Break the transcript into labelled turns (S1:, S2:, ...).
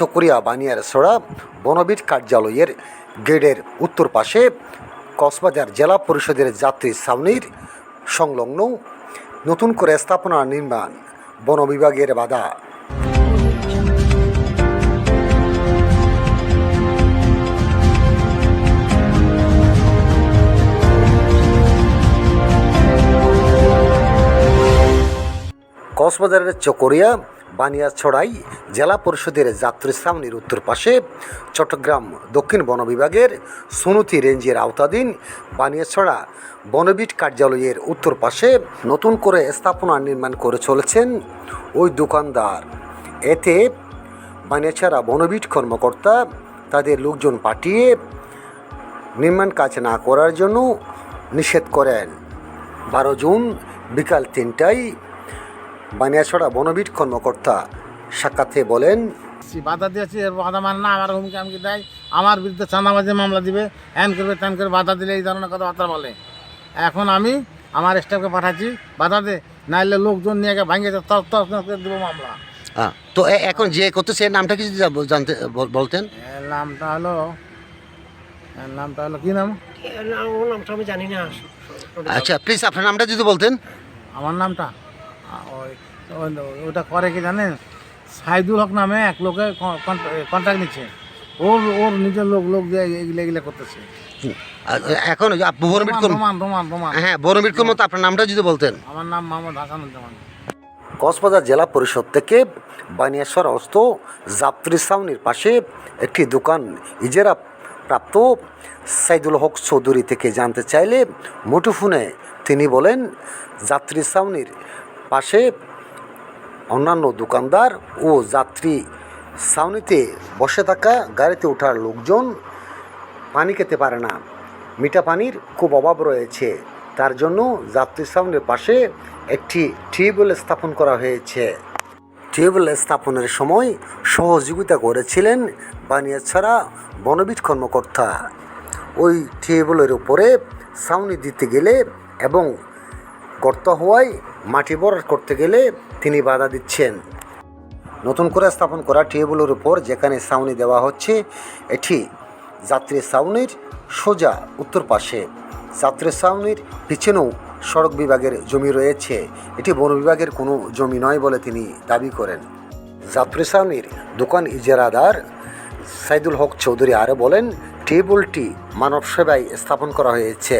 S1: চকরিয়া বানিয়ার ছড়া বনবিট কার্যালয়ের গেটের উত্তর পাশে কক্সবাজার জেলা পরিষদের যাত্রী ছাউনির সংলগ্ন নতুন করে স্থাপনা নির্মাণ বন বিভাগের বাধা। কক্সবাজারের চকরিয়া বানিয়াছড়াই জেলা পরিষদের যাত্রী ছাউনির উত্তর পাশে চট্টগ্রাম দক্ষিণ বন বিভাগের সুনুতি রেঞ্জের আওতাধীন বানিয়াছড়া বনবিট কার্যালয়ের উত্তর পাশে নতুন করে স্থাপনা নির্মাণ করে চলেছেন ওই দোকানদার। এতে বানিয়াছড়া বনবিট কর্মকর্তা তাদের লোকজন পাঠিয়ে নির্মাণ কাজ না করার জন্য নিষেধ করেন। বারো জুন বিকাল তিনটায় বানিয়াছড়া বনবিট কর্মকর্তা। সাক্ষাতে বলেন
S2: সে বাধা দিয়েছি এর বাধা মানে না আমার হুমকি আমকি দেয় আমার বিরুদ্ধে চাঁদাবাজি মামলা দিবে হ্যান করবে ত্যান করে বাধা দিলে এই ধরনের কথাবার্তা বলে। এখন আমি আমার স্টাফকে পাঠাচ্ছি বাধা দে নাইলে লোকজন নিয়ে গিয়ে ভাঙিয়ে তস করে দেবো মামলা।
S1: তো এ- এখন যে করতেছে এর নামটা কি যদি জাব- জানতে বলতেন?
S2: এর নামটা হলো এর নামটা হলো কি নাম?
S3: নামটা আমি জানি না।
S1: আচ্ছা প্লিজ আপনার নামটা যদি বলতেন।
S2: আমার নামটা? ওটা করে কি জানেন? সাইদুল হক নামে এক লোকে কন্ট্রাক্ট নিচ্ছে। ওর ওর নিজের লোক লোক দিয়ে এগুলো এগুলো করতেছে।
S1: এখন বনবিট কর্ম
S2: রোমান রোমান রোমান
S1: হ্যাঁ বনবিট কর্মকর্তা আপনার নামটা যদি বলতেন।
S2: আমার নাম মোহাম্মদ হাসানুজ্জামান
S1: কক্সবাজার জেলা পরিষদ থেকে বানিয়াশ্বর অস্ত যাত্রী ছাউনির পাশে একটি দোকান ইজেরা প্রাপ্ত সাইদুল হক চৌধুরী থেকে জানতে চাইলে মুঠোফোনে তিনি বলেন যাত্রী ছাউনির পাশে অন্যান্য দোকানদার ও যাত্রী ছাউনিতে বসে থাকা গাড়িতে ওঠার লোকজন পানি খেতে পারে না। মিঠা পানির খুব অভাব রয়েছে। তার জন্য যাত্রী ছাউনির পাশে একটি টিউবওয়েল স্থাপন করা হয়েছে। টিউবওয়েল স্থাপনের সময় সহযোগিতা করেছিলেন বানিয়াছড়া বনবিট কর্মকর্তা। ওই টিউবওয়েলের উপরে ছাউনি দিতে গেলে এবং গর্ত হওয়ায় মাটি ভরাট করতে গেলে তিনি বাধা দিচ্ছেন। নতুন করে স্থাপন করা টিউবওয়েলের উপর যেখানে ছাউনি দেওয়া হচ্ছে, এটি যাত্রী ছাউনির সোজা উত্তর পাশে। যাত্রী ছাউনির পিছনেও সড়ক বিভাগের জমি রয়েছে। এটি বন বিভাগের কোনো জমি নয় বলে তিনি দাবি করেন। যাত্রী ছাউনির দোকান ইজারাদার সাইদুল হক চৌধুরী আরও বলেন টেবলটি মানব সেবায় স্থাপন করা হয়েছে।